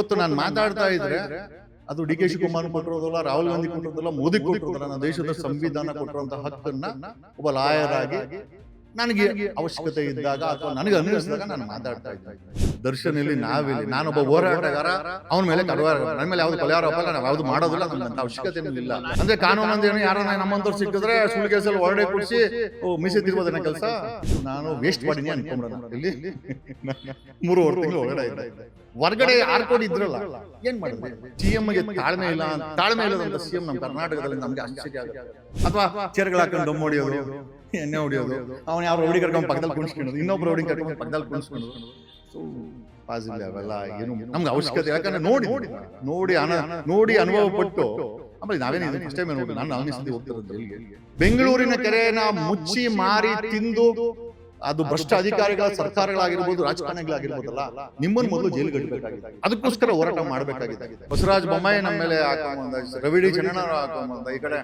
ಇವತ್ತು ನಾನು ಮಾತಾಡ್ತಾ ಇದ್ರೆ ಅದು ಡಿ ಕೆ ಶಿವಕುಮಾರ್ ಕೊಟ್ಟಿರೋದಲ್ಲ ರಾಹುಲ್ ಗಾಂಧಿ ಕೊಟ್ಟಿರೋದಲ್ಲ ಮೋದಿ ಕೊಟ್ಟಿರೋದಲ್ಲ ನನ್ನ ದೇಶದ ಸಂವಿಧಾನ ಕೊಟ್ಟಿರುವಂತಹ ಹಕ್ಕನ್ನ ಒಬ್ಬ ಲಾಯರ್ ಆಗಿ ನನಗೆ ಅವಶ್ಯಕತೆ ಇದ್ದಾಗ ಅಥವಾ ನನಗೆ ಅನಿಸಿದಾಗ ನಾನು ಮಾತಾಡ್ತಾ ಇದ್ದೆ ದರ್ಶನ್ ಇಲ್ಲಿ ನಾವಿಲ್ಲಿ ನಾನೊಬ್ಬ ಹೋರಾಟಗಾರ ಅವನ ಮೇಲೆ ಕಡವಾರ ನನ್ನ ಮೇಲೆ ಯಾವ್ದು ಕೊಲೆ ಆರೋಪ ನಾವು ಯಾವ್ದು ಮಾಡೋದಿಲ್ಲ ಅಂತ ಅವಶ್ಯಕತೆ ಇಲ್ಲ ಅಂದ್ರೆ ಕಾನೂನು ಅಂದ್ರೆ ಯಾರು ನಮ್ಮಂತವ್ರು ಸಿಕ್ಕಿದ್ರೆ ಸುಳ್ಳು ಕೇಸಲ್ಲಿ ಹೊರಡೆ ಕೊಡಿಸಿ ಮೀಸೆ ತಿರ್ಬೋದನ್ನ ಕೆಲಸ. ನಾನು ವೇಸ್ಟ್ ಮಾಡಿನಿ ಅನ್ಕೊಂಡ್ರೆ ಇಲ್ಲಿ ಮೂರುವರೆ ತಿಂಗಳು ಹೊರಗಡೆ ಇದ್ದೆ ಹೊರಗಡೆ ಆರ್ಕೊಂಡಿದ್ರಲ್ಲ ಏನ್ ಮಾಡಿದ್ರೆ? ಸಿಎಂ ಗೆ ತಾಳ್ಮೆ ಇಲ್ಲ ತಾಳ್ಮೆ ಇಲ್ಲದಂತ ಸಿಎಂ ನಮ್ಮ ಕರ್ನಾಟಕದಲ್ಲಿ ನಮ್ಗೆ ಆಶ್ಚರ್ಯ ಆಗುತ್ತೆ. ಅಥವಾ ಚೇರ್ಗಳು ಹಾಕೊಂಡು ದಮ್ ಹೊಡಿಯೋದು, ಎಣ್ಣೆ ಹೊಡಿಯೋದು, ಅವನ ಯಾವ ರೌಡಿ ಕರ್ಕೊಂಡು ಪಕ್ಕದಲ್ಲಿ ಕುಣಿಸ್ಕೊಂಡು, ಇನ್ನೊಬ್ರು ರೌಡಿ ಕರ್ಕೊಂಡು ಪಕ್ಕದಲ್ಲಿ ಕುಣಿಸ್ಕೊಳ್ಳೋದು ಪಾಸಿಬಲ್ ಅವೆಲ್ಲ ಏನು ನಮ್ಗೆ ಅವಶ್ಯಕತೆ ಯಾಕಂದ್ರೆ ನೋಡಿ ನೋಡಿ ನೋಡಿ ಅನುಭವ ಪಟ್ಟು, ಆಮೇಲೆ ನಾವೇನು ಫಸ್ಟ್ ಟೈಮ್ ನಾನು ನಾಲ್ಕು ಸತಿ ಹೋಗ್ತಿರೋದು ಬೆಂಗಳೂರಿನ ಕೆರೆನ ಮುಚ್ಚಿ ಮಾರಿ ತಿಂದು ಅದು ಭ್ರಷ್ಟ ಅಧಿಕಾರಿಗಳ ಸರ್ಕಾರಗಳಾಗಿರ್ಬೋದು ರಾಜಕಾರಣಿಗಳಾಗಿರ್ಬೋದಲ್ಲ ನಿಮ್ಮನ್ನು ಮೊದಲು ಜೈಲು ಕಟ್ಟಬೇಕಾಗಿದೆ ಅದಕ್ಕೋಸ್ಕರ ಹೋರಾಟ ಮಾಡಬೇಕಾಗಿದೆ. ಬಸವರಾಜ ಬೊಮ್ಮಾಯಿ ನಮ್ಮ ಮೇಲೆ ರವಿಡಿ ಚನ್ನಣ್ಣ ಈ ಕಡೆ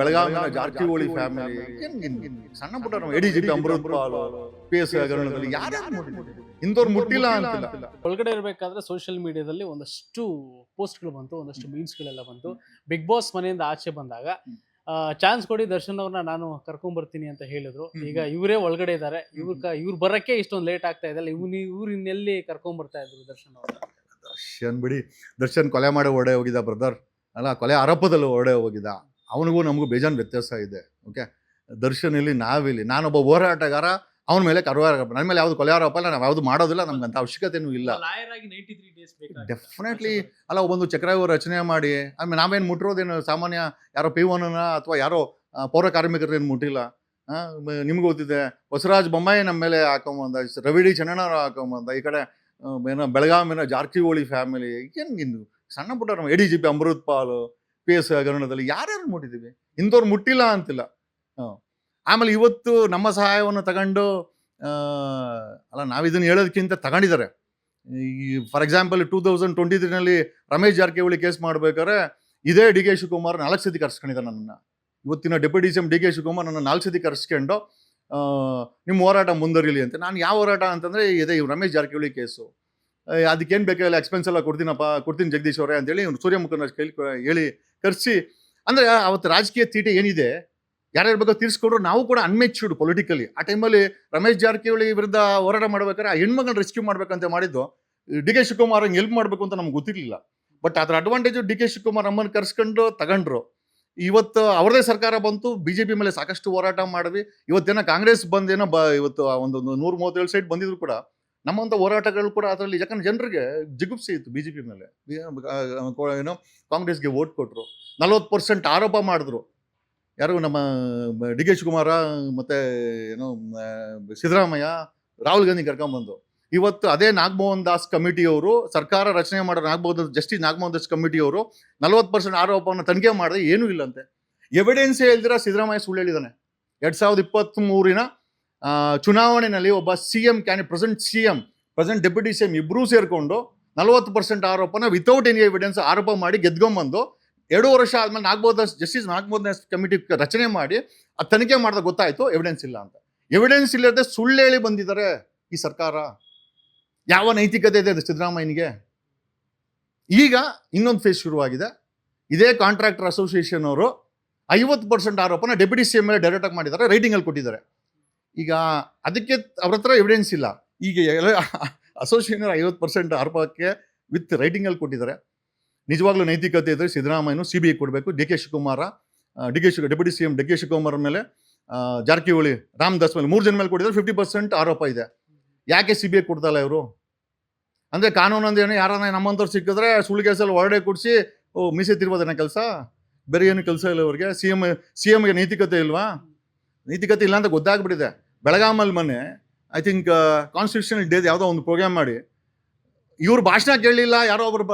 ಬೆಳಗಾವಿನ ಜಾರಕಿಹೊಳಿ ಫ್ಯಾಮಿಲಿ ಸಣ್ಣ ಪುಟ್ಟ ನಾವು A D G P Amrit Paul P S ಹಗರಣದಲ್ಲಿ ಯಾರ್ಯಾರು ಇಂಥವ್ರು ಮುಟ್ಟಿಲ್ಲ ಅಂತಿಲ್ಲ. ಒಳಗಡೆ ಇರಬೇಕಾದ್ರೆ ಸೋಷಿಯಲ್ ಮೀಡಿಯಾದಲ್ಲಿ ಒಂದಷ್ಟು ಪೋಸ್ಟ್ಗಳು ಬಂತು ಒಂದಷ್ಟು ಮೀನ್ಸ್ಗಳೆಲ್ಲ ಬಂತು. ಬಿಗ್ ಬಾಸ್ ಮನೆಯಿಂದ ಆಚೆ ಬಂದಾಗ ಚಾನ್ಸ್ ಕೊಡಿ ದರ್ಶನ್ ಅವ್ರನ್ನ ನಾನು ಕರ್ಕೊಂಡ್ ಬರ್ತೀನಿ ಅಂತ ಹೇಳಿದ್ರು. ಈಗ ಇವರೇ ಒಳಗಡೆ ಇದ್ದಾರೆ ಇವ್ರ ಇವ್ರು ಬರಕ್ಕೆ ಇಷ್ಟೊಂದು ಲೇಟ್ ಆಗ್ತಾ ಇದೆ ಇವ್ರು ಇವ್ರು ಇನ್ನೆಲ್ಲಿ ಕರ್ಕೊಂಡ್ ಬರ್ತಾ ಇದ್ರು ದರ್ಶನ್ ಅವ್ರನ್ನ ದರ್ಶನ್ ಬಿಡಿ ದರ್ಶನ್ ಕೊಲೆ ಮಾಡಿ ಹೊಡೆ ಹೋಗಿದ್ದ ಬ್ರದರ್ ಅಲ್ಲ ಕೊಲೆ ಆರೋಪದಲ್ಲಿ ಹೊಡೆ ಹೋಗಿದ್ದ. ಅವನಿಗೂ ನಮಗೂ ಬೇಜಾನ್ ವ್ಯತ್ಯಾಸ ಇದೆ ಓಕೆ ದರ್ಶನ್ ಇಲ್ಲಿ ನಾವಿಲ್ಲಿ. ನಾನೊಬ್ಬ ಹೋರಾಟಗಾರ ಅವನ ಮೇಲೆ ಕರುವಾರ ನನ್ನ ಮೇಲೆ ಯಾವ್ದು ಕೊಲೆ ಆರೋಪ ಇಲ್ಲ ನಾವು ಯಾವ್ದು ಮಾಡೋದಿಲ್ಲ ನಮ್ಗೆ ಅಂತ ಅವಶ್ಯಕತೆನೂ ಇಲ್ಲ. ಡೆಫಿನೆಟ್ಲಿ ಅಲ್ಲ ಒಂದು ಚಕ್ರವ್ಯೂಹ ರಚನೆ ಮಾಡಿ ಆಮೇಲೆ ನಾವೇನು ಮುಟ್ಟಿರೋದೇನು ಸಾಮಾನ್ಯ ಯಾರೋ ಪಿ ಒನ್ನ ಅಥವಾ ಯಾರೋ ಪೌರ ಕಾರ್ಮಿಕರೇನು ಮುಟ್ಟಿಲ್ಲ? ನಿಮ್ಗೆ ಗೊತ್ತಿದೆ ಬಸವರಾಜ ಬೊಮ್ಮಾಯಿ ನಮ್ಮ ಮೇಲೆ ಹಾಕೊಂಬಂದ ರವಿಡಿ ಡಿ ಚನ್ನಣ್ಣ ಹಾಕೊಂಬಂದ ಈ ಕಡೆ ಬೆಳಗಾವಿ ಏನೋ ಬೆಳಗಾವಿನ ಜಾರಕಿಹೊಳಿ ಫ್ಯಾಮಿಲಿ ಏನು ಸಣ್ಣ ಪುಟ್ಟ ನಮ್ಮ A D G P Amrit Paul P S ಹಗರಣದಲ್ಲಿ ಯಾರ್ಯಾರು ಮುಟ್ಟಿದ್ದೀವಿ ಇಂಥವ್ರು ಮುಟ್ಟಿಲ್ಲ ಅಂತಿಲ್ಲ. ಆ. ಆಮೇಲೆ ಇವತ್ತು ನಮ್ಮ ಸಹಾಯವನ್ನು ತಗೊಂಡು ಅಲ್ಲ ನಾವು ಇದನ್ನು ಹೇಳೋದಕ್ಕಿಂತ ತಗೊಂಡಿದ್ದಾರೆ. ಈ, for example, two thousand twenty ತ್ರೀನಲ್ಲಿ Ramesh Jarkiholi case ಮಾಡಬೇಕಾದ್ರೆ, ಇದೇ ಡಿ ಕೆ ಶಿವಕುಮಾರ್ ನಾಲ್ಕು ಸತಿ ಕರ್ಸ್ಕೊಂಡಿದ್ದಾರೆ ನನ್ನನ್ನು. ಇವತ್ತಿನ deputy C M D K Shivakumar ನನ್ನ ನಾಲ್ಕು ಸತಿ ಕರ್ಸ್ಕೊಂಡು ನಿಮ್ಮ ಹೋರಾಟ ಮುಂದುವರಿಲಿ ಅಂತ. ನಾನು ಯಾವ ಹೋರಾಟ ಅಂತಂದರೆ, ಇದೇ ಇವ್ ರಮೇಶ್ ಜಾರಕಿಹೊಳಿ ಕೇಸು. ಅದಕ್ಕೇನು ಬೇಕಾಗಿಲ್ಲ ಎಕ್ಸ್ಪೆನ್ಸ್ ಎಲ್ಲ ಕೊಡ್ತೀನಪ್ಪ, ಕೊಡ್ತೀನಿ ಜಗದೀಶ್ ಅವರೇ ಅಂತೇಳಿ ಇವ್ನು ಸೂರ್ಯಮುಖನ ಕೇಳಿ ಹೇಳಿ ಕರೆಸಿ. ಅಂದರೆ, ಅವತ್ತು ರಾಜಕೀಯ ತೀಟೆ ಏನಿದೆ ಯಾರ್ಯಾರು ಬಗ್ಗೆ ತೀರಿಸ್ಕೊಂಡ್ರು ನಾವು ಕೂಡ ಅನ್ಮೆಚ್ಯೂರ್ಡ್ ಪೊಲಿಟಿಕಲಿ ಆ ಟೈಮಲ್ಲಿ ರಮೇಶ್ ಜಾರಕಿಹೊಳಿ ವಿರುದ್ಧ ಹೋರಾಟ ಮಾಡ್ಬೇಕಾದ್ರೆ ಆ ಹೆಣ್ಮಗಳನ್ನ ರೆಸ್ಕ್ಯೂ ಮಾಡ್ಬೇಕಂತ ಮಾಡಿದ್ದು, ಡಿ ಕೆ ಶಿವಕುಮಾರ್ ಹಂಗೆ ಹೆಲ್ಪ್ ಮಾಡಬೇಕು ಅಂತ ನಮ್ಗೆ ಗೊತ್ತಿರಲಿಲ್ಲ. ಬಟ್ ಅದರ ಅಡ್ವಾಂಟೇಜು ಡಿ ಕೆ ಶಿವಕುಮಾರ್ ಅಮ್ಮನ ಕರ್ಸ್ಕೊಂಡು ತಗೊಂಡ್ರು. ಇವತ್ತು ಅವ್ರದೇ ಸರ್ಕಾರ ಬಂತು ಬಿ ಜೆ ಪಿ ಮೇಲೆ ಸಾಕಷ್ಟು ಹೋರಾಟ ಮಾಡಿದ್ವಿ. ಇವತ್ತೇನ ಕಾಂಗ್ರೆಸ್ ಬಂದೇನೋ ಬ, ಇವತ್ತು ಆ ಒಂದು ನೂರ ಮೂವತ್ತೇಳು ಸೈಟ್ ಬಂದಿದ್ರು ಕೂಡ ನಮ್ಮಂಥ ಹೋರಾಟಗಳು ಕೂಡ ಅದರಲ್ಲಿ ಯಾಕಂದ್ರೆ ಜನರಿಗೆ ಜಿಗುಪ್ಸಿ ಇತ್ತು ಬಿ ಜೆ ಪಿ ಮೇಲೆ ಏನೋ ಕಾಂಗ್ರೆಸ್ಗೆ ವೋಟ್ ಕೊಟ್ಟರು ನಲ್ವತ್ತು ಪರ್ಸೆಂಟ್ ಆರೋಪ ಮಾಡಿದ್ರು. ಯಾರು ನಮ್ಮ ಡಿ ಕೆ ಶಿವಕುಮಾರ ಮತ್ತೆ, ಏನೋ ಸಿದ್ದರಾಮಯ್ಯ, ರಾಹುಲ್ ಗಾಂಧಿ ಕರ್ಕೊಂಬಂದು ಇವತ್ತು ಅದೇ ನಾಗಮೋಹನ್ ದಾಸ್ ಕಮಿಟಿಯವರು, ಸರ್ಕಾರ ರಚನೆ ಮಾಡೋ ನಾಗಮೋಹನ್ ದಾಸ್, ಜಸ್ಟಿಸ್ ನಾಗಮೋಹನ್ ದಾಸ್ ಕಮಿಟಿಯವರು ನಲ್ವತ್ತು ಪರ್ಸೆಂಟ್ ಆರೋಪವನ್ನು ತನಿಖೆ ಮಾಡಿದ್ರೆ ಏನೂ ಇಲ್ಲಂತೆ. ಎವಿಡೆನ್ಸ್ ಹೇಳ್ದಿರ ಸಿದ್ದರಾಮಯ್ಯ ಸುಳ್ಳು ಹೇಳಿದಾನೆ ಎರಡು ಸಾವಿರದ ಇಪ್ಪತ್ತ್ ಮೂರಿನ ಚುನಾವಣೆಯಲ್ಲಿ ಒಬ್ಬ C M can present C M, present deputy C M ಇಬ್ಬರೂ ಸೇರಿಕೊಂಡು ನಲ್ವತ್ತು ಪರ್ಸೆಂಟ್ ಆರೋಪನ ವಿತೌಟ್ ಎನಿ ಎವಿಡೆನ್ಸ್ ಆರೋಪ ಮಾಡಿ ಗೆದ್ಕೊಂಬಂದು ಎರಡು ವರ್ಷ ಆದ್ಮೇಲೆ ನಾಗ್ಬೋದ ಜಸ್ಟಿಸ್ ನಾಗ್ಬೋದ ಕಮಿಟಿ ರಚನೆ ಮಾಡಿ ಆ ತನಿಖೆ ಮಾಡಿದ ಗೊತ್ತಾಯ್ತು ಎವಿಡೆನ್ಸ್ ಇಲ್ಲ ಅಂತ. ಎವಿಡೆನ್ಸ್ ಇಲ್ಲದೆ ಸುಳ್ಳು ಹೇಳಿ ಬಂದಿದ್ದಾರೆ ಈ ಸರ್ಕಾರ. ಯಾವ ನೈತಿಕತೆ ಇದೆ ಅದು ಸಿದ್ದರಾಮಯ್ಯನಿಗೆ? ಈಗ ಇನ್ನೊಂದು ಫೇಸ್ ಶುರುವಾಗಿದೆ. ಇದೇ ಕಾಂಟ್ರಾಕ್ಟರ್ ಅಸೋಸಿಯೇಷನ್ ಅವರು ಐವತ್ತು ಪರ್ಸೆಂಟ್ ಆರೋಪನ ಡೆಪ್ಯೂಟಿ ಸಿ ಎಂ ಮೇಲೆ ಡೈರೆಕ್ಟ್ ಆಗಿ ಮಾಡಿದ್ದಾರೆ ರೈಟಿಂಗಲ್ಲಿ ಕೊಟ್ಟಿದ್ದಾರೆ. ಈಗ ಅದಕ್ಕೆ ಅವ್ರ ಹತ್ರ ಎವಿಡೆನ್ಸ್ ಇಲ್ಲ. ಈಗ ಅಸೋಸಿಯೇಷನ್ ಐವತ್ತು ಪರ್ಸೆಂಟ್ ಆರೋಪಕ್ಕೆ ವಿತ್ ರೈಟಿಂಗಲ್ಲಿ ಕೊಟ್ಟಿದ್ದಾರೆ. ನಿಜವಾಗ್ಲೂ ನೈತಿಕತೆ ಇದ್ರೆ ಸಿದ್ದರಾಮಯ್ಯನು ಸಿ ಬಿ ಐ ಕೊಡಬೇಕು. D K Shivakumar D K Shiva deputy C M D K Shivakumar ಮೇಲೆ ಜಾರಕಿಹೊಳಿ, ರಾಮದಾಸ್ ಮೇಲೆ ಮೂರು ಜನ ಮೇಲೆ ಕೊಟ್ಟಿದ್ರೆ ಫಿಫ್ಟಿ ಪರ್ಸೆಂಟ್ ಆರೋಪ ಇದೆ. ಯಾಕೆ ಸಿ ಬಿ ಐ ಕೊಡ್ತಾಯಿಲ್ಲ ಇವರು? ಅಂದರೆ ಕಾನೂನು ಅಂದ್ರೆ ಏನು? ಯಾರನ್ನ ನಮ್ಮಂಥವ್ರು ಸಿಕ್ಕಿದ್ರೆ ಸುಳ್ಳು ಕೇಸಲ್ಲಿ ಹೊರಡೆ ಕೊಡಿಸಿ, ಓ, ಮೀಸೆ ಕೆಲಸ? ಬೇರೆ ಏನು ಕೆಲಸ ಇಲ್ಲ ಅವ್ರಿಗೆ ಸಿ ಎಂ ಸಿ ಎಮ್ಗೆ ನೈತಿಕತೆ ಇಲ್ವಾ? ನೈತಿಕತೆ ಇಲ್ಲ ಅಂತ ಗೊತ್ತಾಗ್ಬಿಟ್ಟಿದೆ. ಬೆಳಗಾಮಲ್ಲಿ ಮೊನ್ನೆ ಐ ಥಿಂಕ್ ಕಾನ್ಸ್ಟಿಟ್ಯೂಷನ್ ಡೇ ಯಾವುದೋ ಒಂದು ಪ್ರೋಗ್ರಾಮ್ ಮಾಡಿ ಇವ್ರು ಭಾಷಣ ಕೇಳಲಿಲ್ಲ, ಯಾರೋ ಒಬ್ರು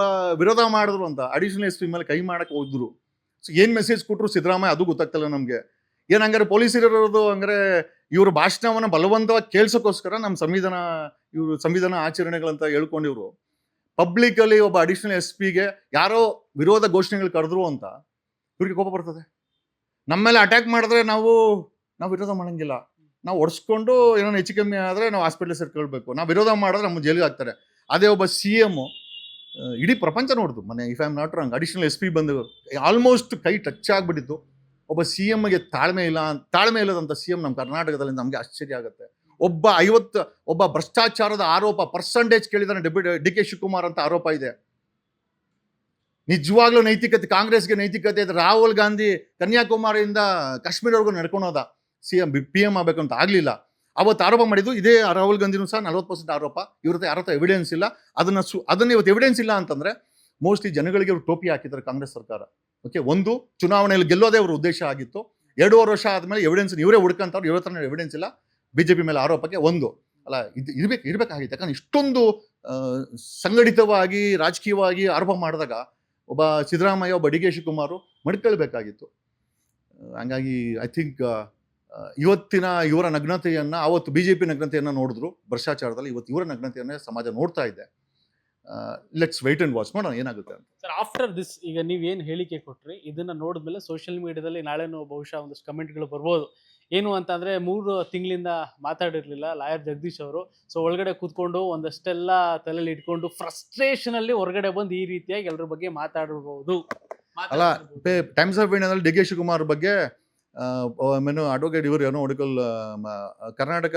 ವಿರೋಧ ಮಾಡಿದ್ರು ಅಂತ ಅಡಿಷನಲ್ ಎಸ್ ಪಿ ಮೇಲೆ ಕೈ ಮಾಡಕ್ಕೆ ಹೋದ್ರು. ಸೊ ಏನು ಮೆಸೇಜ್ ಕೊಟ್ಟರು ಸಿದ್ದರಾಮಯ್ಯ? ಅದು ಗೊತ್ತಾಗ್ತಿಲ್ಲ ನಮಗೆ. ಏನು ಹಂಗಾರೆ ಪೊಲೀಸರಿರೋದು ಹಂಗಾರೆ ಇವ್ರ ಭಾಷಣವನ್ನು ಬಲವಂತವಾಗಿ ಕೇಳಿಸೋಕ್ಕೋಸ್ಕರ ನಮ್ಮ ಸಂವಿಧಾನ, ಇವರು ಸಂವಿಧಾನ ಆಚರಣೆಗಳಂತ ಹೇಳ್ಕೊಂಡಿವ್ರು. ಪಬ್ಲಿಕಲ್ಲಿ ಒಬ್ಬ ಅಡಿಷನಲ್ ಎಸ್ ಪಿಗೆ ಯಾರೋ ವಿರೋಧ ಘೋಷಣೆಗಳು ಕರೆದ್ರು ಅಂತ ಇವ್ರಿಗೆ ಕೋಪ ಬರ್ತದೆ. ನಮ್ಮ ಮೇಲೆ ಅಟ್ಯಾಕ್ ಮಾಡಿದ್ರೆ ನಾವು ನಾವು ವಿರೋಧ ಮಾಡಂಗಿಲ್ಲ. ನಾವು ಒಡಿಸ್ಕೊಂಡು ಏನೋ ಹೆಚ್ಚು ಕಮ್ಮಿ ಆದರೆ ನಾವು ಹಾಸ್ಪಿಟ್ಲಿಗೆ ಸೇರ್ಕೊಳ್ಬೇಕು. ನಾವು ವಿರೋಧ ಮಾಡಿದ್ರೆ ನಮ್ಮ ಜೈಲಿಗೆ ಹಾಕ್ತಾರೆ. ಅದೇ ಒಬ್ಬ ಸಿ ಎಮ್ಮು ಇಡೀ ಪ್ರಪಂಚ ನೋಡ್ದು ಮನೆ if I am not wrong additional S P ಬಂದು ಆಲ್ಮೋಸ್ಟ್ ಕೈ ಟಚ್ ಆಗಿಬಿಟ್ಟಿತ್ತು. ಒಬ್ಬ ಸಿ ಎಮ್ಗೆ ತಾಳ್ಮೆ ಇಲ್ಲ ತಾಳ್ಮೆ ಇಲ್ಲದಂಥ ಸಿ ಎಂ ನಮ್ಮ ಕರ್ನಾಟಕದಲ್ಲಿ ನಮಗೆ ಆಶ್ಚರ್ಯ ಆಗುತ್ತೆ. ಒಬ್ಬ ಐವತ್ತು, ಒಬ್ಬ ಭ್ರಷ್ಟಾಚಾರದ ಆರೋಪ ಪರ್ಸೆಂಟೇಜ್ ಕೇಳಿದಾನೆ ಡೆಪ್ಯೂಟಿ ಡಿ ಕೆ ಶಿವಕುಮಾರ್ ಅಂತ ಆರೋಪ ಇದೆ. ನಿಜವಾಗ್ಲೂ ನೈತಿಕತೆ, ಕಾಂಗ್ರೆಸ್ಗೆ ನೈತಿಕತೆ ಇದೆ ರಾಹುಲ್ ಗಾಂಧಿ ಕನ್ಯಾಕುಮಾರಿಯಿಂದ ಕಾಶ್ಮೀರವರೆಗೂ ನಡ್ಕೊಳೋದ ಸಿ ಎಂ ಪಿ ಎಂ ಆಗಬೇಕು ಅಂತ ಆಗಲಿಲ್ಲ. ಅವತ್ತು ಆರೋಪ ಮಾಡಿದ್ದು, ಇದೇ ರಾಹುಲ್ ಗಾಂಧಿನೂ ಸಹ ನಲ್ವತ್ತು ಪರ್ಸೆಂಟ್ ಆರೋಪ. ಇವ್ರದ್ದು ಯಾರ ಹತ್ರ ಎವಿಡೆನ್ಸ್ ಇಲ್ಲ. ಅದನ್ನ ಸು, ಅದನ್ನು ಇವತ್ತು ಎವಿಡೆನ್ಸ್ ಇಲ್ಲ ಅಂತಂದ್ರೆ ಮೋಸ್ಟ್ಲಿ ಜನಗಳಿಗೆ ಅವರು ಟೋಪಿ ಹಾಕಿದ್ದಾರೆ ಕಾಂಗ್ರೆಸ್ ಸರ್ಕಾರ. ಓಕೆ ಒಂದು, ಚುನಾವಣೆಯಲ್ಲಿ ಗೆಲ್ಲೋದೇ ಅವ್ರ ಉದ್ದೇಶ ಆಗಿತ್ತು. ಎರಡೂವರೆ ವರ್ಷ ಆದಮೇಲೆ ಎವಿಡೆನ್ಸ್ ಇವರೇ ಹುಡ್ಕಂತವ್ರು, ಇವ್ರ ಹತ್ರ ಎವಿಡೆನ್ಸ್ ಇಲ್ಲ. ಬಿಜೆಪಿ ಮೇಲೆ ಆರೋಪಕ್ಕೆ ಒಂದು. ಅಲ್ಲ, ಇದು ಇರ್ಬೇಕು, ಇರಬೇಕಾಗಿತ್ತು. ಯಾಕಂದ್ರೆ ಇಷ್ಟೊಂದು ಸಂಘಟಿತವಾಗಿ, ರಾಜಕೀಯವಾಗಿ ಆರೋಪ ಮಾಡಿದಾಗ ಒಬ್ಬ ಸಿದ್ದರಾಮಯ್ಯ, ಒಬ್ಬ ಡಿ ಕೆ ಶಿವಕುಮಾರು ಮಡ್ಕೊಳ್ಬೇಕಾಗಿತ್ತು. ಹಂಗಾಗಿ ಐ ಥಿಂಕ್ ಇವತ್ತಿನ ಇವರ ನಗ್ನತೆಯನ್ನು ಅವತ್ತು ಬಿ ಜೆ ಪಿ ನಗ್ನತೆಯನ್ನು ನೋಡಿದ್ರು. ಭ್ರಷ್ಟಾಚಾರದಲ್ಲಿ ಇವತ್ತು ಇವರ ನಗ್ನತೆಯನ್ನೇ ಸಮಾಜ ನೋಡ್ತಾ ಇದೆ. ಲೆಟ್ಸ್ ವೆಯ್ಟ್ ಅಂಡ್ ವಾಚ್ ಮಾಡೋಣ ಏನಾಗುತ್ತೆ ಅಂತ. ಸರ್ ಆಫ್ಟರ್ ದಿಸ್ ಈಗ ನೀವು ಏನು ಹೇಳಿಕೆ ಕೊಟ್ರಿ ಇದನ್ನ ನೋಡಿದ್ಮೇಲೆ ಸೋಷಿಯಲ್ ಮೀಡಿಯಾದಲ್ಲಿ ನಾಳೆನೂ ಬಹುಶಃ ಒಂದಷ್ಟು ಕಮೆಂಟ್ಗಳು ಬರ್ಬೋದು. ಏನು ಅಂತಂದರೆ ಮೂರು ತಿಂಗಳಿಂದ ಮಾತಾಡಿರಲಿಲ್ಲ ಲಾಯರ್ ಜಗದೀಶ್ ಅವರು. ಸೊ ಒಳಗಡೆ ಕೂತ್ಕೊಂಡು ಒಂದಷ್ಟೆಲ್ಲ ತಲೆಯಲ್ಲಿ ಇಟ್ಕೊಂಡು ಫ್ರಸ್ಟ್ರೇಷನಲ್ಲಿ ಹೊರಗಡೆ ಬಂದು ಈ ರೀತಿಯಾಗಿ ಎಲ್ಲರ ಬಗ್ಗೆ ಮಾತಾಡಿರ್ಬೋದು ಅಲ್ಲ, ಟೈಮ್ಸ್ ಆಫ್ ಇಂಡಿಯಾದಲ್ಲಿ ಡಿ ಕೆ ಶಿವಕುಮಾರ್ ಬಗ್ಗೆ ಮೇನು ಅಡ್ವೊಕೇಟ್ ಇವರು ಏನೋ ಒಡಿಕಲ್ ಕರ್ನಾಟಕ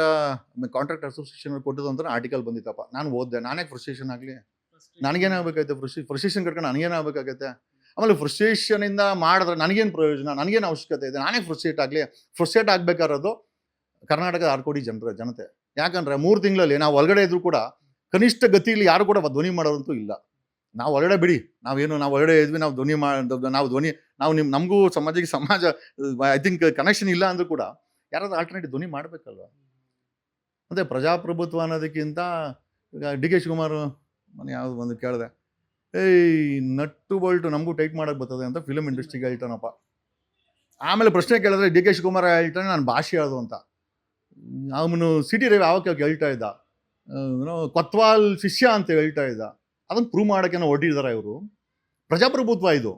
ಕಾಂಟ್ರಾಕ್ಟ್ ಅಸೋಸಿಯೇಷನ್ ಕೊಟ್ಟಿದ್ದು ಅಂತ ಆರ್ಟಿಕಲ್ ಬಂದಿತ್ತಪ್ಪ. ನಾನು ಓದಿದೆ ನಾನೇ ಫ್ರಸ್ಟ್ರೇಷನ್ ಆಗಲಿ. ನನಗೇನಾಗಬೇಕಾಯ್ತು ಫ್ರಸ್ಟ್ರಿ ಫ್ರಸ್ಟ್ರೇಷನ್ ಕಟ್ಕೊಂಡು ನನಗೇನಾಗಬೇಕಾಗೈತೆ ಆಮೇಲೆ ಫ್ರಸ್ಟ್ರೇಷನ್ ಇಂದ ಮಾಡಿದ್ರೆ ನನಗೇನು ಪ್ರಯೋಜನ ನನಗೇನು ಅವಶ್ಯಕತೆ ಇದೆ? ನಾನೇ ಫ್ರಸ್ಟ್ರೇಟ್ ಆಗಲಿ. ಫ್ರಸ್ಟ್ರೇಟ್ ಆಗಬೇಕಾರದು ಕರ್ನಾಟಕದ ಆರು ಕೋಟಿ ಜನರ ಜನತೆ. ಯಾಕಂದ್ರೆ ಮೂರು ತಿಂಗಳಲ್ಲಿ ನಾವು ಒಳಗಡೆ ಇದ್ರು ಕೂಡ ಕನಿಷ್ಠ ಗತಿಯಲ್ಲಿ ಯಾರು ಕೂಡ ಧ್ವನಿ ಮಾಡೋದಂತೂ ಇಲ್ಲ. ನಾವು ಹೊರಗಡೆ ಬಿಡಿ. ನಾವೇನು ನಾವು ಹೊರಗಡೆ ಇದ್ವಿ, ನಾವು ಧ್ವನಿ ಮಾ ನಾವು ಧ್ವನಿ, ನಾವು ನಿಮ್ಮ ನಮಗೂ ಸಮಾಜಕ್ಕೆ ಸಮಾಜ ಐ ಥಿಂಕ್ ಕನೆಕ್ಷನ್ ಇಲ್ಲ ಅಂದ್ರೂ ಕೂಡ ಯಾರಾದ್ರೂ ಆಲ್ಟರ್ನೇಟಿವ್ ಧ್ವನಿ ಮಾಡಬೇಕಲ್ವ? ಮತ್ತೆ ಪ್ರಜಾಪ್ರಭುತ್ವ ಅನ್ನೋದಕ್ಕಿಂತ ಈಗ ಡಿ ಕೆ ಶಿವಕುಮಾರ್ ಮನೆ ಯಾವುದು ಒಂದು ಕೇಳಿದೆ, ಏಯ್, ನಟ್ಟು ಬೋಲ್ಟು ನಮಗೂ ಟೈಟ್ ಮಾಡೋಕ್ಕೆ ಬರ್ತದೆ ಅಂತ ಫಿಲಮ್ ಇಂಡಸ್ಟ್ರಿಗೆ ಹೇಳ್ತಾನಪ್ಪ. ಆಮೇಲೆ ಪ್ರಶ್ನೆ ಕೇಳಿದ್ರೆ ಡಿ ಕೆ ಶಿವಕುಮಾರ್ ಹೇಳ್ತಾನೆ, ನಾನು ಭಾಷೆ ಹೇಳೋದು ಅಂತ. ಅವನು ಸಿಟಿ ರವಿ ಯಾವಾಗ ಹೇಳ್ತಾ ಇದ್ದ? ಕೊತ್ವಾಲ್ ಶಿಷ್ಯ ಅಂತ ಹೇಳ್ತಾ ಇದ್ದ. ಅದನ್ನು ಪ್ರೂವ್ ಮಾಡೋಕ್ಕೆ ಹೊರಟಿದ್ದಾರೆ ಇವರು. ಪ್ರಜಾಪ್ರಭುತ್ವ ಇದು.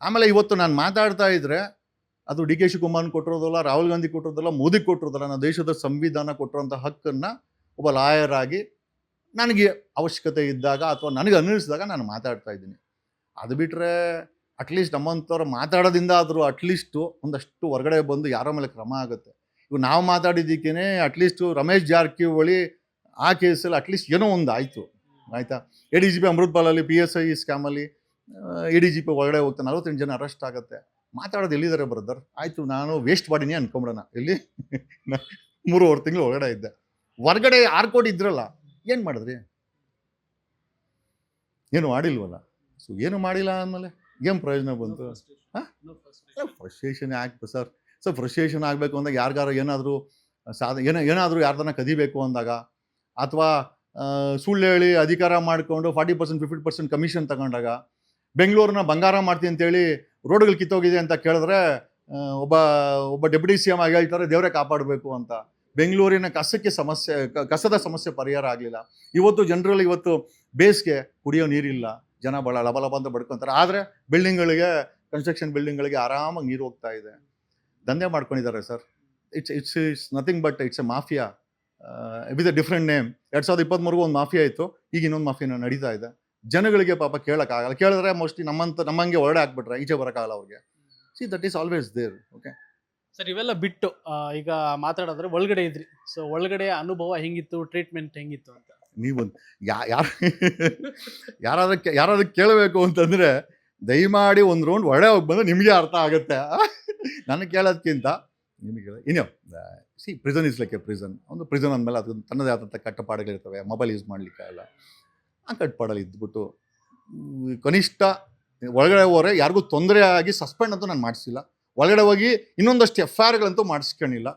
ಆಮೇಲೆ ಇವತ್ತು ನಾನು ಮಾತಾಡ್ತಾ ಇದ್ರೆ ಅದು ಡಿ ಕೆ ಶಿವಕುಮಾರ್ ಕೊಟ್ಟಿರೋದಲ್ಲ, ರಾಹುಲ್ ಗಾಂಧಿ ಕೊಟ್ಟಿರೋದಲ್ಲ, ಮೋದಿ ಕೊಟ್ಟಿರೋದಲ್ಲ, ನಾನು ದೇಶದ ಸಂವಿಧಾನ ಕೊಟ್ಟಿರೋಂಥ ಹಕ್ಕನ್ನು ಒಬ್ಬ ಲಾಯರ್ ಆಗಿ ನನಗೆ ಅವಶ್ಯಕತೆ ಇದ್ದಾಗ ಅಥವಾ ನನಗೆ ಅನ್ನಿಸಿದಾಗ ನಾನು ಮಾತಾಡ್ತಾ ಇದ್ದೀನಿ. ಅದು ಬಿಟ್ಟರೆ ಅಟ್ಲೀಸ್ಟ್ ನಮ್ಮಂಥವ್ರು ಮಾತಾಡೋದಿಂದ ಆದರೂ ಅಟ್ಲೀಸ್ಟು ಒಂದಷ್ಟು ಹೊರಗಡೆ ಬಂದು ಯಾರೋ ಮೇಲೆ ಕ್ರಮ ಆಗುತ್ತೆ. ಇವು ನಾವು ಮಾತಾಡಿದ್ದಕ್ಕೇ ಅಟ್ಲೀಸ್ಟು ರಮೇಶ್ ಜಾರಕಿಹೊಳಿ ಆ ಕೇಸಲ್ಲಿ ಅಟ್ಲೀಸ್ಟ್ ಏನೋ ಒಂದು ಆಯಿತು. ಆಯಿತಾ? ಎ ಡಿ ಜಿ ಪಿ ಅಮೃತ್ಪಾಲಲ್ಲಿ ಪಿ ಎಸ್ ಐ ಸ್ಕ್ಯಾಮಲ್ಲಿ ಎ ಡಿ ಜಿ ಪಿ ಒಳಗಡೆ ಹೋಗ್ತಾನೆ ನಲವತ್ತೆಂಟು ಜನ ಅರೆಸ್ಟ್ ಆಗುತ್ತೆ. ಮಾತಾಡೋದು ಎಲ್ಲಿದ್ದಾರೆ ಬ್ರದರ್ ಆಯಿತು ನಾನು ವೇಸ್ಟ್ ಮಾಡೀನಿ ಅನ್ಕೊಂಬಿಡೋಣ. ಎಲ್ಲಿ? ನ- ಮೂರುವರೆ ತಿಂಗಳು ಒಳಗಡೆ ಇದ್ದೆ. ಹೊರಗಡೆ ಆರು ಕೋಟಿ ಇದ್ರಲ್ಲ ಏನು ಮಾಡಿದ್ರಿ? ಏನು ಮಾಡಿಲ್ವಲ್ಲ? ಸೊ ಏನು ಮಾಡಿಲ್ಲ ಅಂದಮೇಲೆ ಏನು ಪ್ರಯೋಜನ ಬಂತು? ಫ್ರಸ್ಟ್ರೇಷನ್ ಯಾಕೆ ಸರ್ ಸೊ ಫ್ರಸ್ಟ್ರೇಷನ್ ಆಗಬೇಕು ಅಂದಾಗ ಯಾರಿಗಾರು ಏನಾದರೂ ಸಾಧ ಏನೋ ಏನಾದರೂ ಯಾರ್ದನ್ನ ಕದಿಬೇಕು ಅಂದಾಗ ಅಥವಾ ಸುಳ್ಳು ಹೇಳಿ ಅಧಿಕಾರ ಮಾಡಿಕೊಂಡು forty percent, fifty percent commission ತಗೊಂಡಾಗ ಬೆಂಗಳೂರನ್ನ ಬಂಗಾರ ಮಾಡ್ತೀನಿ ಅಂತೇಳಿ ರೋಡ್ಗಳು ಕಿತ್ತೋಗಿದೆ ಅಂತ ಕೇಳಿದ್ರೆ ಒಬ್ಬ ಒಬ್ಬ ಡೆಪ್ಯೂಟಿ ಸಿ ಎಂ ಆಗಿ ಹೇಳ್ತಾರೆ, ದೇವರೇ ಕಾಪಾಡಬೇಕು ಅಂತ. ಬೆಂಗಳೂರಿನ ಕಸಕ್ಕೆ ಸಮಸ್ಯೆ ಕಸದ ಸಮಸ್ಯೆ ಪರಿಹಾರ ಆಗಲಿಲ್ಲ. ಇವತ್ತು ಜನರಲ್ಲಿ ಇವತ್ತು ಬೇಸಿಗೆ ಕುಡಿಯೋ ನೀರಿಲ್ಲ. ಜನ ಬಹಳ ಲಬ ಬಡ್ಕೊಂತಾರೆ. ಆದರೆ ಬಿಲ್ಡಿಂಗ್ಗಳಿಗೆ ಕನ್ಸ್ಟ್ರಕ್ಷನ್ ಬಿಲ್ಡಿಂಗ್ಗಳಿಗೆ ಆರಾಮಾಗಿ ನೀರು ಹೋಗ್ತಾ ಇದೆ. ದಂಧೆ ಮಾಡ್ಕೊಂಡಿದ್ದಾರೆ sir. It's it's it's nothing but it's a mafia with a different name ಎರಡು ಸಾವಿರದ ಇಪ್ಪತ್ತ್ಮೂರಿಗೂ ಒಂದು ಮಾಫಿಯಾ ಇತ್ತು. ಈಗ ಇನ್ನೊಂದು ಮಾಫಿಯಾ ನಡೀತಾ ಇದೆ. ಜನಗಳಿಗೆ ಪಾಪ ಕೇಳೋಕ್ಕಾಗಲ್ಲ ಕೇಳಿದ್ರೆ ಮೋಸ್ಟ್ಲಿ ನಮ್ಮಂತ ನಮ್ಮಂಗೆ ಹೊರಡೆ ಹಾಕ್ಬಿಟ್ರೆ ಈಚೆ ಬರೋಕ್ಕಾಗಲ್ಲ ಅವ್ರಿಗೆ. See that is always there okay sir ಇವೆಲ್ಲ ಬಿಟ್ಟು ಈಗ ಮಾತಾಡಿದ್ರೆ ಒಳಗಡೆ ಇದ್ರಿ. ಸೊ ಒಳಗಡೆ ಅನುಭವ ಹೆಂಗಿತ್ತು ಟ್ರೀಟ್ಮೆಂಟ್ ಹೆಂಗಿತ್ತು ಅಂತ? ನೀವು ಯಾ ಯಾರು ಯಾರಾದ್ರೂ ಯಾರಾದ್ರೂ ಕೇಳಬೇಕು ಅಂತಂದ್ರೆ ದಯಮಾಡಿ ಒಂದು ರೌಂಡ್ ಒಳ್ಳೆ ಹೋಗಿ ಬಂದ್ರೆ ನಿಮಗೆ ಅರ್ಥ ಆಗುತ್ತೆ. ನನಗೆ ಕೇಳೋದ್ಕಿಂತ ನಿಮಗೆ ಇನ್ನು see prison is like a prison ಒಂದು ಪ್ರಿಸನ್ ಅಂದಮೇಲೆ ಅದು ತನ್ನದೇ ಆದಂಥ ಕಟ್ಟಪಾಡುಗಳಿರ್ತವೆ ಮೊಬೈಲ್ ಯೂಸ್ ಮಾಡಲಿಕ್ಕಾಗಲ್ಲ ಆ ಕಟ್ಟುಪಾಡಲ್ಲಿ ಇದ್ಬಿಟ್ಟು ಕನಿಷ್ಠ ಒಳಗಡೆ ಹೋರೆ ಯಾರಿಗೂ ತೊಂದರೆ ಆಗಿ ಸಸ್ಪೆಂಡ್ ಅಂತೂ ನಾನು ಮಾಡಿಸಿಲ್ಲ. ಒಳಗಡೆ ಹೋಗಿ ಇನ್ನೊಂದಷ್ಟು ಎಫ್ ಐ ಆರ್ಗಳಂತೂ ಮಾಡಿಸ್ಕೊಂಡಿಲ್ಲ.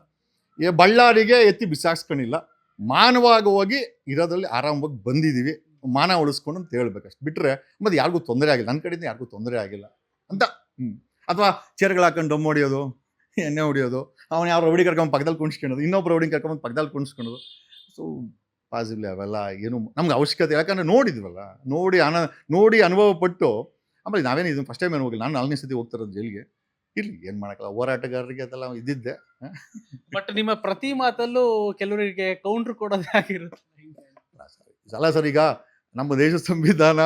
ಬಳ್ಳಾರಿಗೆ ಎತ್ತಿ ಬಿಸಾಕ್ಸ್ಕೊಂಡಿಲ್ಲ. ಮಾನವಾಗಿ ಹೋಗಿ ಇರೋದ್ರಲ್ಲಿ ಆರಾಮವಾಗಿ ಬಂದಿದ್ದೀವಿ. ಮಾನ ಉಳಿಸ್ಕೊಂಡು ಅಂತ ಹೇಳ್ಬೇಕಷ್ಟು ಬಿಟ್ಟರೆ ಮತ್ತು ಯಾರಿಗೂ ತೊಂದರೆ ಆಗಿಲ್ಲ. ನನ್ನ ಕಡೆಯಿಂದ ಯಾರಿಗೂ ತೊಂದರೆ ಆಗಿಲ್ಲ ಅಂತ. ಅಥವಾ ಚೇರ್ಗಳು ಹಾಕೊಂಡು ಡಮ್ ಹೊಡಿಯೋದು, ಎಣ್ಣೆ ಹೊಡಿಯೋದು ಅವನು ಯಾವ ರೌಡಿ ಕರ್ಕೊಂಡು ಪಕ್ಕದಲ್ಲಿ ಕುಣಿಸ್ಕೊಳ್ಳೋದು ಇನ್ನೊಬ್ಬರು ರೌಡಿ ಕರ್ಕೊಂಡು ಪಕ್ಕದಲ್ಲಿ ಕುಣಿಸ್ಕೊಳ್ಳೋದು ಸೊ ಪಾಸಿಬ್ಲಿ ಅವೆಲ್ಲ ಏನು ನಮ್ಗೆ ಅವಶ್ಯಕತೆ ಯಾಕಂದ್ರೆ ನೋಡಿದ್ವಲ್ಲ ನೋಡಿ ಅನ ನೋಡಿ ಅನುಭವ ಪಟ್ಟು ಆಮೇಲೆ ನಾವೇನು ಇದನ್ನು ಫಸ್ಟ್ ಟೈಮ್ ಏನು ಹೋಗಿಲ್ಲ. ನಾನು ನಾಲ್ಕನೇ ಸತಿ ಹೋಗ್ತಿರೋದು ಜೈಲಿಗೆ. ಇರಲಿ ಏನು ಮಾಡೋಕ್ಕಲ್ಲ ಹೋರಾಟಗಾರರಿಗೆ ಅದೆಲ್ಲ ಇದ್ದಿದ್ದೆ ಬಟ್ ನಿಮ್ಮ ಪ್ರತಿ ಮಾತಲ್ಲೂ ಕೆಲವರಿಗೆ ಕೌಂಟ್ರ್ ಕೊಡೋದಾಗಿರುತ್ತೆ ಅಲ್ಲ ಸರ್ ಈಗ ನಮ್ಮ ದೇಶ ಸಂವಿಧಾನ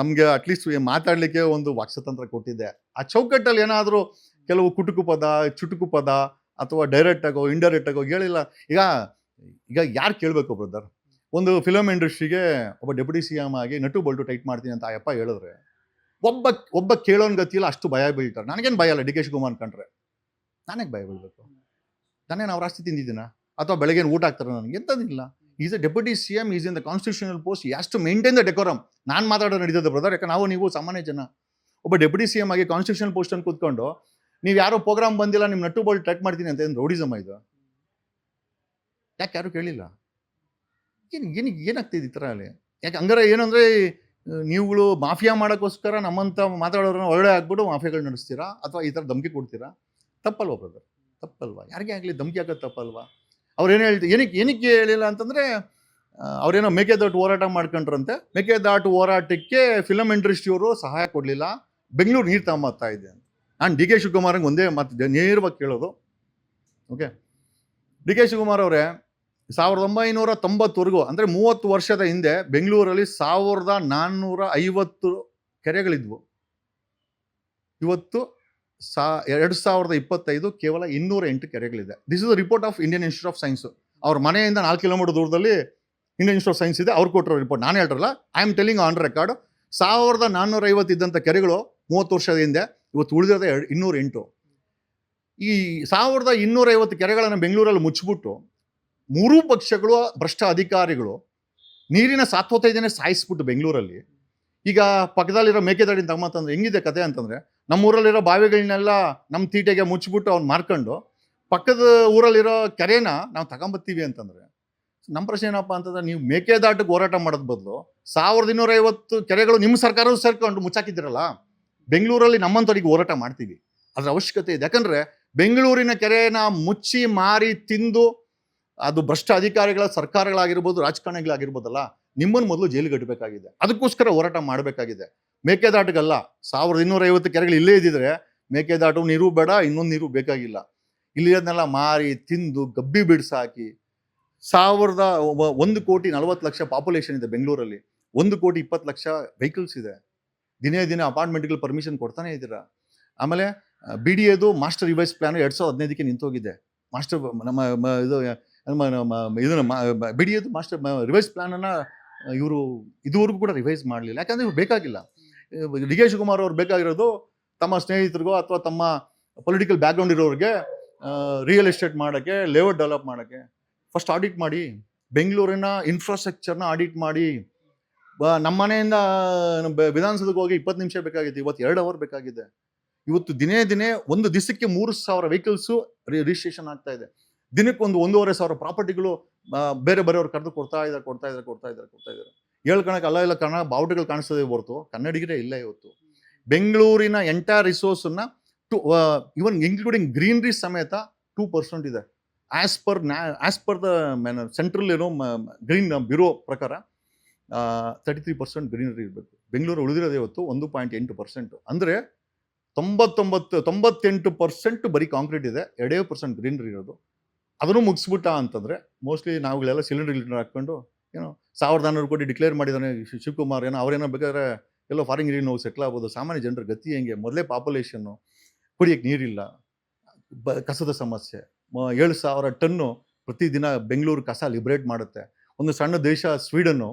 ನಮಗೆ ಅಟ್ಲೀಸ್ಟ್ ಮಾತಾಡಲಿಕ್ಕೆ ಒಂದು ವಾಕ್ಸತಂತ್ರ ಕೊಟ್ಟಿದೆ. ಆ ಚೌಕಟ್ಟಲ್ಲಿ ಏನಾದರೂ ಕೆಲವು ಕುಟುಕು ಪದ, ಚುಟುಕು ಪದ ಅಥವಾ ಡೈರೆಕ್ಟ್ ಆಗೋ ಇಂಡೈರೆಕ್ಟ್ ಆಗೋ ಹೇಳಿಲ್ಲ ಈಗ ಈಗ ಯಾರು ಕೇಳಬೇಕು ಬ್ರದರ್ ಒಂದು ಫಿಲಮ್ ಇಂಡಸ್ಟ್ರಿಗೆ ಒಬ್ಬ ಡೆಪ್ಯೂಟಿ ಸಿ ಎಂ ಆಗಿ ನಟು ಬಲ್ಟು ಟೈಟ್ ಮಾಡ್ತೀನಿ ಅಂತ ಆಯಪ್ಪ ಯಪ್ಪ ಹೇಳಿದ್ರೆ, ಒಬ್ಬ ಒಬ್ಬ ಕೇಳೋನ್ ಗತಿಯಲ್ಲಿ ಅಷ್ಟು ಭಯ ಬೀಳ್ತಾರೆ. ನನಗೇನು ಭಯ ಇಲ್ಲ, ಡಿ ಕೆ ಶಿವಕುಮಾರ್ ಕಂಡ್ರೆ. ನನಗೆ ಭಯ ಬೀಳ್ಬೇಕು. ನಾನೇನು ಅವ್ರ ಆಸ್ತಿ ತಿಂದಿದ್ದೀನ? ಅಥವಾ ಬೆಳಗ್ಗೆ ಊಟ ಹಾಕ್ತಾರೆ ನನಗೆ? ಎಂಥದಿಲ್ಲ is a deputy C M is in the constitutional post as maintain the decorum ನಾನು ಮಾತಾಡೋ ನಡೀತದೆ ಬ್ರದರ್ ಯಾಕೆ ನಾವು ನೀವು ಸಾಮಾನ್ಯ ಜನ. ಒಬ್ಬ ಡೆಪ್ಯೂಟಿ ಸಿ ಎಂ ಆಗಿ ಕಾನ್ಸ್ಟಿಟ್ಯೂಷನಲ್ ಪೋಸ್ಟ್ ಅನ್ನು ಕೂತ್ಕೊಂಡು ನೀವು ಯಾರೋ ಪ್ರೋಗ್ರಾಮ್ ಬಂದಿಲ್ಲ ನಿಮ್ಮ ನಟ್ಟು ಬಾಲ್ ಟ್ರ್ಯಾಕ್ ಮಾಡ್ತೀನಿ ಅಂತ ರೌಡಿಸಮ್ ಇದು? ಯಾಕೆ ಯಾರು ಕೇಳಿಲ್ಲ? ಏನು ಏನಕ್ಕೆ ಏನಾಗ್ತಿದೆ ಈ ಥರ ಅಲ್ಲಿ? ಯಾಕೆ ಹಂಗಾರೆ ಏನಂದರೆ ನೀವುಗಳು ಮಾಫಿಯಾ ಮಾಡೋಕ್ಕೋಸ್ಕರ ನಮ್ಮಂಥ ಮಾತಾಡೋರನ್ನ ಒಳ್ಳೆ ಆಗ್ಬಿಟ್ಟು ಮಾಫಿಯಾಗಳು ನಡೆಸ್ತೀರಾ? ಅಥವಾ ಈ ಥರ ಧಮಕಿ ಕೊಡ್ತೀರಾ? ತಪ್ಪಲ್ವಾ ಬ್ರದರ್ ತಪ್ಪಲ್ವಾ? ಯಾರಿಗೆ ಆಗಲಿ ಧಮಕಿ ಹಾಕೋದು ತಪ್ಪಲ್ವಾ? ಅವ್ರೇನು ಹೇಳ್ತಿ, ಏನಕ್ಕೆ ಏನಕ್ಕೆ ಹೇಳಿಲ್ಲ ಅಂತಂದರೆ ಅವರೇನೋ ಮೇಕೆದಾಟು ಹೋರಾಟ ಮಾಡ್ಕೊಂಡ್ರಂತೆ. ಮೇಕೆದಾಟು ಹೋರಾಟಕ್ಕೆ ಫಿಲಮ್ ಇಂಡಸ್ಟ್ರಿಯವರು ಸಹಾಯ ಕೊಡಲಿಲ್ಲ. ಬೆಂಗಳೂರು ನೀರು ತಗೊಂಬತ್ತಾ ಇದೆ ನಾನು ಡಿ ಕೆ ಶಿವಕುಮಾರಂಗೆ ಒಂದೇ ಮತ್ತು ನೇರವಾಗಿ ಕೇಳೋದು. ಓಕೆ ಡಿ ಕೆ ಶಿವಕುಮಾರ್ ಅವರೇ, ಸಾವಿರದ ಒಂಬೈನೂರ ತೊಂಬತ್ತವರೆಗೂ, ಅಂದರೆ ಮೂವತ್ತು ವರ್ಷದ ಹಿಂದೆ ಬೆಂಗಳೂರಲ್ಲಿ ಸಾವಿರದ ನಾನ್ನೂರ ಐವತ್ತು ಕೆರೆಗಳಿದ್ವು. ಇವತ್ತು ಸಾ, ಎರಡು ಸಾವಿರದ ಇಪ್ಪತ್ತೈದು ಕೇವಲ ಇನ್ನೂರ ಎಂಟು ಕೆರೆಗಳಿದೆ. This is the report of Indian Institute of Science ಅವ್ರ ಮನೆಯಿಂದ ನಾಲ್ಕು ಕಿಲೋಮೀಟರ್ ದೂರದಲ್ಲಿ ಇಂಡಿಯನ್ ಇನ್ಸ್ಟಿಟ್ಯೂಟ್ ಆಫ್ ಸೈನ್ಸ್ ಇದೆ. ಅವ್ರು ಕೊಟ್ಟರು ರಿಪೋರ್ಟ್ ನಾನು ಹೇಳ್ರಲ್ಲ I am telling on record ಸಾವಿರದ ನಾನ್ನೂರ ಐವತ್ತು ಇದ್ದಂಥ ಕೆರೆಗಳು ಮೂವತ್ತು ವರ್ಷದ ಹಿಂದೆ ಇವತ್ತು ಉಳಿದಿರೋದೇ ಎರಡು, ಇನ್ನೂರ ಎಂಟು. ಈ ಸಾವಿರದ ಇನ್ನೂರೈವತ್ತು ಕೆರೆಗಳನ್ನು ಬೆಂಗಳೂರಲ್ಲಿ ಮುಚ್ಚಿಬಿಟ್ಟು ಮೂರೂ ಪಕ್ಷಗಳು, ಭ್ರಷ್ಟ ಅಧಿಕಾರಿಗಳು ನೀರಿನ ಸಾತ್ವತೈದನೇ ಸಾಯಿಸ್ಬಿಟ್ಟು ಬೆಂಗಳೂರಲ್ಲಿ. ಈಗ ಪಕ್ಕದಲ್ಲಿರೋ ಮೇಕೆದಾಡಿನ ತಮ್ಮತ್ತಂದ್ರೆ ಹೆಂಗಿದೆ ಕತೆ ಅಂತಂದ್ರೆ ನಮ್ಮ ಊರಲ್ಲಿರೋ ಬಾವಿಗಳನ್ನೆಲ್ಲ ನಮ್ಮ ತೀಟೆಗೆ ಮುಚ್ಚಿಬಿಟ್ಟು ಅವ್ನು ಮಾರ್ಕೊಂಡು ಪಕ್ಕದ ಊರಲ್ಲಿರೋ ಕೆರೆನ ನಾವು ತಗೊಂಬತ್ತೀವಿ ಅಂತಂದ್ರೆ ನಮ್ಮ ಪ್ರಶ್ನೆ ಏನಪ್ಪ ಅಂತಂದ್ರೆ ನೀವು ಮೇಕೆದಾಟಕ್ಕೆ ಹೋರಾಟ ಮಾಡೋದ್ ಬದಲು ಸಾವಿರದ ಇನ್ನೂರೈವತ್ತು ಕೆರೆಗಳು ನಿಮ್ಮ ಸರ್ಕಾರವೂ ಸೇರ್ಕೊಂಡು ಮುಚ್ಚಾಕಿದ್ದೀರಲ್ಲ? ಬೆಂಗಳೂರಲ್ಲಿ ನಮ್ಮಂಥವ್ರಿಗೆ ಹೋರಾಟ ಮಾಡ್ತೀವಿ. ಅದರ ಅವಶ್ಯಕತೆ ಇದೆ. ಯಾಕಂದ್ರೆ ಬೆಂಗಳೂರಿನ ಕೆರೆನ ಮುಚ್ಚಿ, ಮಾರಿ, ತಿಂದು, ಅದು ಭ್ರಷ್ಟ ಅಧಿಕಾರಿಗಳ ಸರ್ಕಾರಗಳಾಗಿರ್ಬೋದು, ರಾಜಕಾರಣಿಗಳಾಗಿರ್ಬೋದಲ್ಲ, ನಿಮ್ಮನ್ನು ಮೊದಲು ಜೈಲಿಗೆ ಕಟ್ಟಬೇಕಾಗಿದೆ. ಅದಕ್ಕೋಸ್ಕರ ಹೋರಾಟ ಮಾಡಬೇಕಾಗಿದೆ. ಮೇಕೆದಾಟಗಲ್ಲ, ಸಾವಿರದ ಇನ್ನೂರ ಐವತ್ತು ಕೆರೆಗಳು ಇಲ್ಲೇ ಇದ್ದಿದ್ರೆ ಮೇಕೆದಾಟು ನೀರು ಬೇಡ, ಇನ್ನೊಂದು ನೀರು ಬೇಕಾಗಿಲ್ಲ. ಇಲ್ಲಿರೋದನ್ನೆಲ್ಲ ಮಾರಿ, ತಿಂದು, ಗಬ್ಬಿ ಬಿಡ್ಸಾಕಿ, ಸಾವಿರದ ಒಂದು ಕೋಟಿ ನಲವತ್ತು ಲಕ್ಷ ಪಾಪ್ಯುಲೇಷನ್ ಇದೆ ಬೆಂಗಳೂರಲ್ಲಿ. ಒಂದು ಕೋಟಿ ಇಪ್ಪತ್ತು ಲಕ್ಷ ವೆಹಿಕಲ್ಸ್ ಇದೆ. ದಿನೇ ದಿನೇ ಅಪಾರ್ಟ್ಮೆಂಟ್ಗಳು ಪರ್ಮಿಷನ್ ಕೊಡ್ತಾನೆ ಇದ್ದೀರಾ? ಆಮೇಲೆ B D A master revise plan ಎರಡು ಸಾವಿರದ ಹದಿನೈದಕ್ಕೆ ನಿಂತೋಗಿದೆ. ಮಾಸ್ಟರ್ ನಮ್ಮ ಇದು, ನಮ್ಮ ಇದನ್ನ B D A master revise ಪ್ಲಾನನ್ನು ಇವರು ಇದುವರೆಗೂ ಕೂಡ ರಿವೈಸ್ ಮಾಡಲಿಲ್ಲ. ಯಾಕಂದ್ರೆ ಇವ್ರು ಬೇಕಾಗಿಲ್ಲ. ಡಿಗೇಶ್ ಕುಮಾರ್ ಅವ್ರು ಬೇಕಾಗಿರೋದು ತಮ್ಮ ಸ್ನೇಹಿತರಿಗೋ ಅಥವಾ ತಮ್ಮ ಪೊಲಿಟಿಕಲ್ ಬ್ಯಾಕ್ಗ್ರೌಂಡ್ ಇರೋರಿಗೆ ರಿಯಲ್ ಎಸ್ಟೇಟ್ ಮಾಡೋಕ್ಕೆ ಲೇಔಟ್ ಡೆವಲಪ್ ಮಾಡೋಕ್ಕೆ. ಫಸ್ಟ್ ಆಡಿಟ್ ಮಾಡಿ, ಬೆಂಗಳೂರಿನ ಇನ್ಫ್ರಾಸ್ಟ್ರಕ್ಚರ್ನ ಆಡಿಟ್ ಮಾಡಿ ನಮ್ಮ ಮನೆಯಿಂದ ವಿಧಾನಸೌಧಕ್ಕೆ ಹೋಗಿ ಇಪ್ಪತ್ತು ನಿಮಿಷ ಬೇಕಾಗಿತ್ತು, ಇವತ್ತು ಎರಡು ಅವರ್ ಬೇಕಾಗಿದೆ. ಇವತ್ತು ದಿನೇ ದಿನೇ ಒಂದು ದಿವಸಕ್ಕೆ ಮೂರು ಸಾವಿರ ವೆಹಿಕಲ್ಸು ರಿಜಿಸ್ಟ್ರೇಷನ್ ಆಗ್ತಾ ಇದೆ. ದಿನಕ್ಕೆ ಒಂದು ಒಂದೂವರೆ ಸಾವಿರ ಪ್ರಾಪರ್ಟಿಗಳು ಬೇರೆ ಬೇರೆಯವ್ರು ಕರೆದು ಕೊಡ್ತಾ ಇದ್ದಾರೆ ಕೊಡ್ತಾ ಇದ್ದಾರೆ ಕೊಡ್ತಾ ಇದ್ದಾರೆ ಕೊಡ್ತಾ ಇದ್ದಾರೆ. ಹೇಳ್ಕೊಳಕ್ಕೆ ಅಲ್ಲ ಇಲ್ಲ ಕನ್ನಡ ಬಾವುಟಗಳು ಕಾಣಿಸ್ತದೆ ಹೊರತು. ಕನ್ನಡಿಗರೇ ಇಲ್ಲ ಇವತ್ತು. ಬೆಂಗಳೂರಿನ ಎಂಟೈರ್ ರಿಸೋರ್ಸನ್ನ ಟು ಇವನ್ ಇನ್ಕ್ಲೂಡಿಂಗ್ ಗ್ರೀನ್ರಿ ಸಮೇತ ಟೂ ಪರ್ಸೆಂಟ್ ಇದೆ. ಆಸ್ ಪರ್ ನ್ಯಾ ಆಸ್ ಪರ್ ದ ಸೆಂಟ್ರಲ್ ಏನೋ ಗ್ರೀನ್ ಬ್ಯೂರೋ ಪ್ರಕಾರ ತರ್ಟಿ ತ್ರೀ ಪರ್ಸೆಂಟ್ ಗ್ರೀನರಿ ಇರಬೇಕು. ಬೆಂಗಳೂರು ಉಳಿದಿರೋದೇ ಇವತ್ತು ಒಂದು ಪಾಯಿಂಟ್ ಎಂಟು ಪರ್ಸೆಂಟು ಅಂದರೆ ತೊಂಬತ್ತೊಂಬತ್ತು, ತೊಂಬತ್ತೆಂಟು ಪರ್ಸೆಂಟ್ ಬರೀ ಕಾಂಕ್ರೀಟ್ ಇದೆ ಎರಡೇ ಪರ್ಸೆಂಟ್ ಗ್ರೀನರಿ ಇರೋದು. ಅದನ್ನು ಮುಗಿಸ್ಬಿಟ್ಟ ಅಂತಂದರೆ ಮೋಸ್ಟ್ಲಿ ನಾವುಗಳೆಲ್ಲ ಸಿಲಿಂಡರ್ ಗಿಲಿಂಡರ್ ಹಾಕ್ಕೊಂಡು, ಏನೋ ಸಾವಿರದ ನಾನ್ನೂರು ಕೋಟಿ ಡಿಕ್ಲೇರ್ ಮಾಡಿದ್ದಾನೆ ಶಿವಕುಮಾರ್, ಏನೋ ಅವರೇನೋ ಬೇಕಾದ್ರೆ ಎಲ್ಲೋ ಫಾರಿನ್ ಗಿರಿ ನೋವು ಸೆಟ್ಲ್ ಆಗ್ಬೋದು. ಸಾಮಾನ್ಯ ಜನರ ಗತಿ ಹೆಂಗೆ? ಮೊದಲೇ ಪಾಪ್ಯುಲೇಷನ್ನು ಕುಡಿಯೋಕ್ಕೆ ನೀರಿಲ್ಲ, ಬ, ಕಸದ ಸಮಸ್ಯೆ. ಏಳು ಸಾವಿರ ಟನ್ನು ಪ್ರತಿದಿನ ಬೆಂಗಳೂರು ಕಸ ಲಿಬ್ರೇಟ್ ಮಾಡುತ್ತೆ. ಒಂದು ಸಣ್ಣ ದೇಶ ಸ್ವೀಡನ್ನು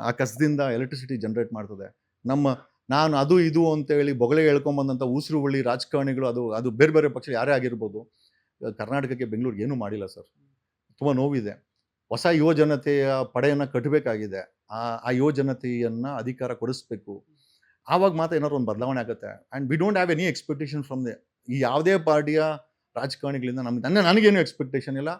ಆ, ಕಸದಿಂದ ಎಲೆಕ್ಟ್ರಿಸಿಟಿ ಜನರೇಟ್ ಮಾಡ್ತದೆ. ನಮ್ಮ ನಾನು ಅದು ಇದು ಅಂತೇಳಿ ಬೊಗಳೆ ಹೇಳ್ಕೊಂಬಂದಂಥ ಉಸಿರು ಬಳ್ಳಿ ರಾಜಕಾರಣಿಗಳು ಅದು ಅದು ಬೇರೆ ಬೇರೆ ಪಕ್ಷ ಯಾರೇ ಆಗಿರ್ಬೋದು ಕರ್ನಾಟಕಕ್ಕೆ ಬೆಂಗಳೂರಿಗೆ ಏನೂ ಮಾಡಿಲ್ಲ ಸರ್. ತುಂಬ ನೋವಿದೆ. ಹೊಸ ಯುವಜನತೆಯ ಪಡೆಯನ್ನು ಕಟ್ಟಬೇಕಾಗಿದೆ ಆ ಆ ಯುವಜನತೆಯನ್ನು ಅಧಿಕಾರ ಕೊಡಿಸ್ಬೇಕು. ಆವಾಗ ಮಾತ್ರ ಏನಾದ್ರು ಒಂದು ಬದಲಾವಣೆ ಆಗುತ್ತೆ. And we don't have any expectation from the ಈ ಯಾವುದೇ ಪಾರ್ಟಿಯ ರಾಜಕಾರಣಿಗಳಿಂದ ನಮ್ಗೆ ನನ್ನ ನನಗೇನು ಎಕ್ಸ್ಪೆಕ್ಟೇಷನ್ ಇಲ್ಲ.